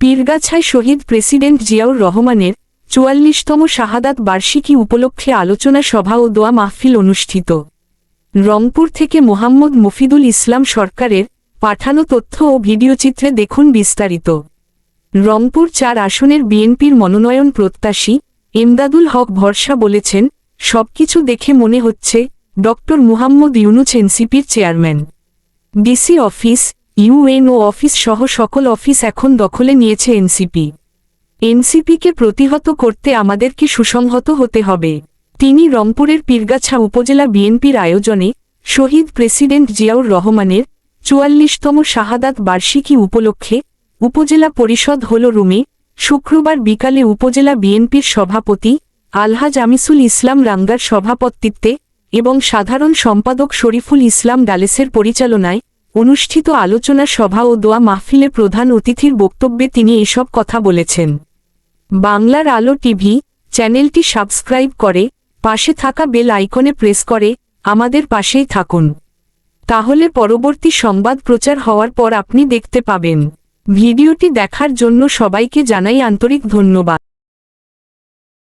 পীরগাছায় শহীদ president Ziaur রহমানের চুয়াল্লিশতম শাহাদাত বার্ষিকী উপলক্ষে আলোচনা সভা ও দোয়া মাহফিল অনুষ্ঠিত। রংপুর থেকে মোহাম্মদ মফিদুল ইসলাম সরকারের পাঠানো তথ্য ও ভিডিওচিত্রে দেখুন বিস্তারিত। রংপুর চার আসনের বিএনপির মনোনয়ন প্রত্যাশী এমদাদুল হক ভরসা বলেছেন, সবকিছু দেখে মনে হচ্ছে ড মুহাম্মদ ইউনুস এনসিপির chairman. DC office UNO office সহ সকল অফিস এখন দখলে নিয়েছে এনসিপি। এনসিপিকে প্রতিহত করতে আমাদেরকে সুসংহত হতে হবে। তিনি রংপুরের পীরগাছা উপজেলা বিএনপির আয়োজনে শহীদ প্রেসিডেন্ট জিয়াউর রহমানের চুয়াল্লিশতম শাহাদাত বার্ষিকী উপলক্ষে উপজেলা পরিষদ হল রুমে শুক্রবার বিকালে উপজেলা বিএনপির সভাপতি আলহাজ আমিসুল ইসলাম রাঙ্গার সভাপতিত্বে এবং সাধারণ সম্পাদক শরীফুল ইসলাম ডালেসের পরিচালনায় অনুষ্ঠিত আলোচনা সভা ও দোয়া মাহফিলে প্রধান অতিথির বক্তব্যে তিনি এসব কথা বলেছেন। বাংলার আলো টিভি চ্যানেলটি সাবস্ক্রাইব করে, পাশে থাকা বেল আইকনে প্রেস করে, আমাদের পাশেই থাকুন। তাহলে পরবর্তী সংবাদ প্রচার হওয়ার পর আপনি দেখতে পাবেন। ভিডিওটি দেখার জন্য সবাইকে জানাই আন্তরিক ধন্যবাদ।